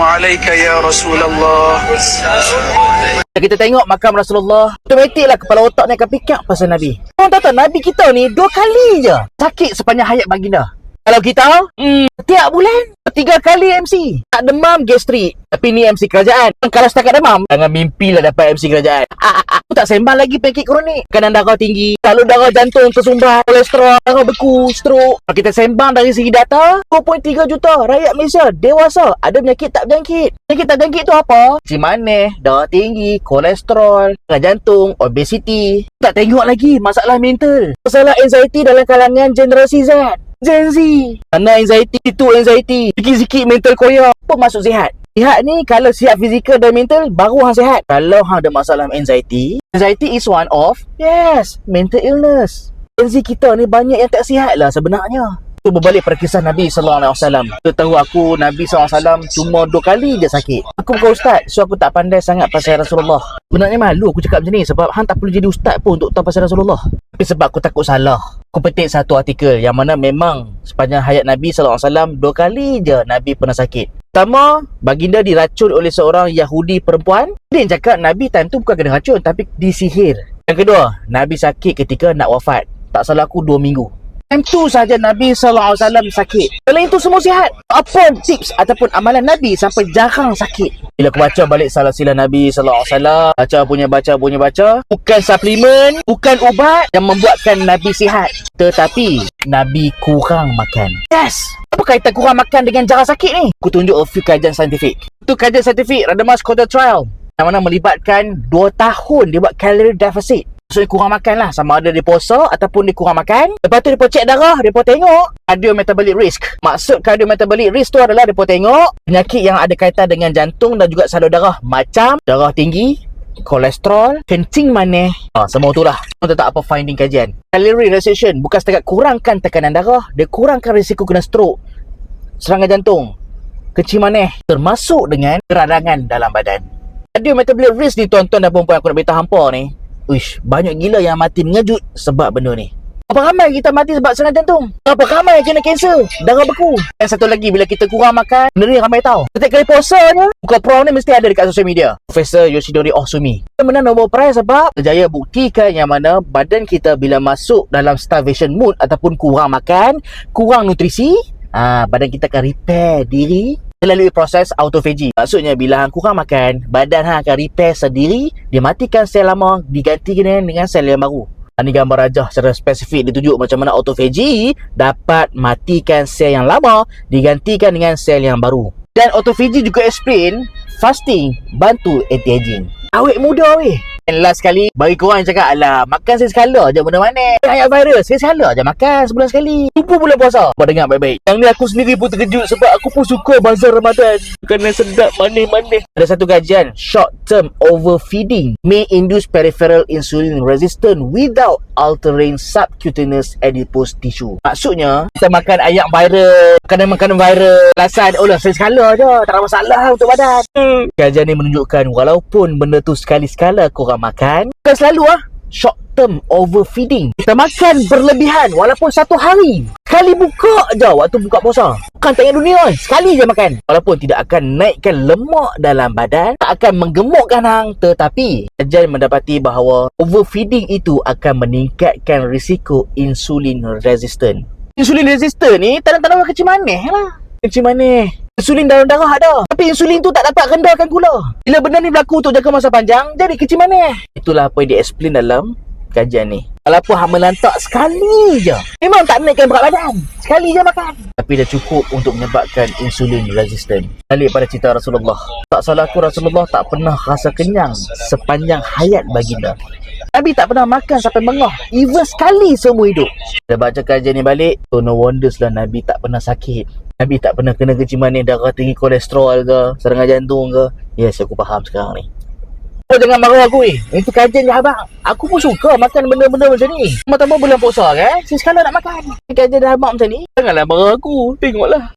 alaika ya Rasulullah. Kita tengok makam Rasulullah, automatiklah kepala otak ni akan pick up pasal Nabi. Orang tahu tak, Nabi kita ni dua kali je sakit sepanjang hayat baginda. Kalau kita hmm, Tiap bulan Tiga kali MC Tak demam gastrik Tapi ni MC kerajaan. Kalau setakat demam Jangan mimpilah dapat MC kerajaan. Ah, ah, ah. Aku tak sembang lagi penyakit kronik Kadang darah tinggi. Lalu darah jantung tersumbat Kolesterol Darah beku Stroke. Kalau kita sembang dari segi data 2.3 juta. Rakyat Malaysia Dewasa. Ada penyakit tak berjangkit Penyakit tak berjangkit tu apa? Cimaneh Darah tinggi. Kolesterol Darah jantung Obesity Tak tengok lagi Masalah mental. Masalah anxiety dalam kalangan generasi Z Gen Z Mana anxiety itu anxiety Sikit-sikit mental koyak Apa maksud sihat? Sihat ni kalau sihat fizikal dan mental baru hang sihat. Kalau hang ada masalah anxiety, anxiety is one of yes, mental illness. Gen Z kita ni banyak yang tak sihat lah sebenarnya. Tu berbalik pada kisah Nabi wasallam. Kita tahu aku Nabi wasallam cuma dua kali je sakit. Aku bukan ustaz, so aku tak pandai sangat pasal Rasulullah. Sebenarnya malu aku cakap macam ni sebab hang tak perlu jadi ustaz pun untuk tahu pasal Rasulullah. Tapi sebab aku takut salah. Aku petik satu artikel yang mana memang sepanjang hayat Nabi sallallahu alaihi wasallam dua kali je Nabi pernah sakit. Pertama, baginda diracun oleh seorang Yahudi perempuan. Dia yang cakap Nabi time tu bukan kena racun tapi disihir. Yang kedua, Nabi sakit ketika nak wafat. Tak salah aku dua minggu. Time tu saja Nabi SAW sakit. Selain itu semua sihat. Apa tips ataupun amalan Nabi sampai jarang sakit? Bila aku baca balik salah sila Nabi SAW, baca punya baca punya baca, bukan suplemen, bukan ubat yang membuatkan Nabi sihat. Tetapi, Nabi kurang makan. Yes! Apa kaitan kurang makan dengan jarang sakit ni? Aku tunjuk a few kajian saintifik. Itu kajian saintifik Radamas Quarter Trial. Yang mana melibatkan 2 tahun dia buat calorie deficit. Maksudnya kurang makan lah. Sama ada dia puasa Ataupun dia kurang makan. Lepas tu dia check darah Dia tengok. Cardio metabolic risk. Maksud cardio metabolic risk tu adalah Dia tengok Penyakit yang ada kaitan dengan jantung Dan juga salur darah. Macam Darah tinggi Kolesterol Kencing manis. Ha, Semua tu lah. Kita tak apa finding kajian. Calorie restriction. Bukan setakat kurangkan tekanan darah Dia kurangkan risiko kena stroke Serangan jantung Kencing manis. Termasuk dengan Keradangan dalam badan. Cardio metabolic risk ni tuan-tuan dan perempuan Aku nak beritahu hampa ni Uish, banyak gila yang mati mengejut sebab benda ni. Berapa ramai kita mati sebab serangan jantung? Berapa ramai yang kena kanser? Darah beku. Dan satu lagi, bila kita kurang makan, benda ni ramai tahu. Setiap kali puasa je, buka prom ni mesti ada dekat sosial media. Profesor Yoshidori Osumi. Dia menang Nobel Prize sebab berjaya buktikan yang mana badan kita bila masuk dalam starvation mood ataupun kurang makan, kurang nutrisi, ah badan kita akan repair diri melalui proses autophagy. Maksudnya bila hang kurang makan, badan hang akan repair sendiri, dia matikan sel lama, digantikan dengan sel yang baru. Ini gambar rajah secara spesifik ditunjuk macam mana autophagy dapat matikan sel yang lama digantikan dengan sel yang baru. Dan autophagy juga explain fasting bantu anti-aging. Awet muda weh. And last sekali, bagi korang yang cakap, alah, makan sekali je benda mana. Ayat virus, sekali je makan sebulan sekali. Lupa bulan puasa. Kau dengar baik-baik. Yang ni aku sendiri pun terkejut sebab aku pun suka bazar Ramadan. Kerana sedap manis-manis. Ada satu kajian, short term overfeeding may induce peripheral insulin resistance without altering subcutaneous adipose tissue. Maksudnya, kita makan ayam viral, makanan-makanan viral, alasan, oh lah, sekali je. Tak ada masalah untuk badan. Hmm. Kajian ni menunjukkan walaupun benda tu sekali-sekala korang makan, bukan selalu ah short term overfeeding. Kita makan berlebihan walaupun satu hari. Sekali buka je waktu buka puasa. Bukan tak dunia kan. Sekali je makan. Walaupun tidak akan naikkan lemak dalam badan, tak akan menggemukkan hang. Tetapi, kajian mendapati bahawa overfeeding itu akan meningkatkan risiko insulin resistant. Insulin resistant ni tanda-tanda kecil manis lah. Kecil manis. Insulin dalam darah ada. Tapi insulin tu tak dapat rendahkan gula. Bila benda ni berlaku untuk jangka masa panjang, jadi kecil manis. Itulah apa yang di-explain dalam kajian ni. Walaupun hang melantak sekali je. Memang tak naikkan berat badan. Sekali je makan. Tapi dah cukup untuk menyebabkan insulin resistant. Balik pada cerita Rasulullah. Tak salah aku Rasulullah tak pernah rasa kenyang sepanjang hayat baginda. Nabi tak pernah makan sampai mengah. Even sekali seumur hidup. Dah baca kajian ni balik, so no wonders lah Nabi tak pernah sakit. Nabi tak pernah kena kecil manis darah tinggi kolesterol ke, serangan jantung ke. Yes, aku faham sekarang ni. Oh, jangan marah aku ni. Itu kajian je abang. Aku pun suka makan benda-benda macam ni. Tambah-tambah bulan puasa kan. Sekali nak makan. Kajian dah abang macam ni. Janganlah marah aku. Tengoklah.